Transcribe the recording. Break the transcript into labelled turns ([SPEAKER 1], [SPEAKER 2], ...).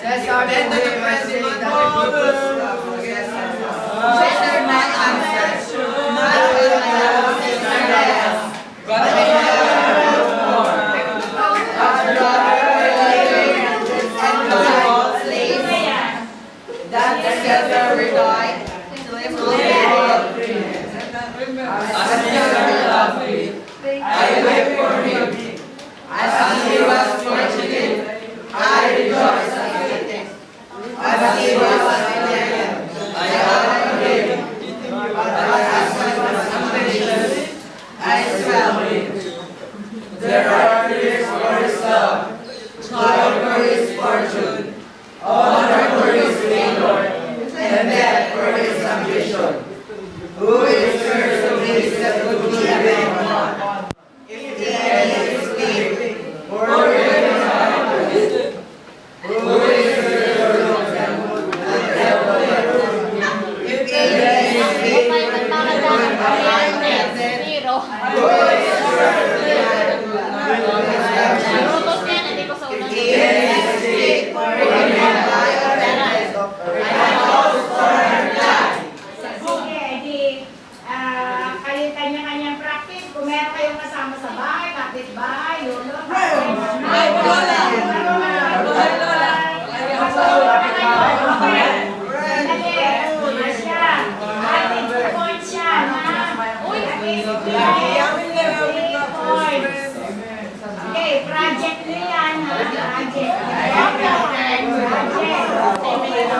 [SPEAKER 1] That's our Him. There are fears for his love, joy for his fortune, honor for his favor, and death for his ambition. Who or death, I hope for her life.
[SPEAKER 2] Sige, di, ah, kayo kanya-kanyang practice. Kung meron kayong kasama sa bahay, kapit bahay, lolo, เจ็
[SPEAKER 1] ดหรื
[SPEAKER 2] อยังหาเจ็ดแล้วก็เจ็ด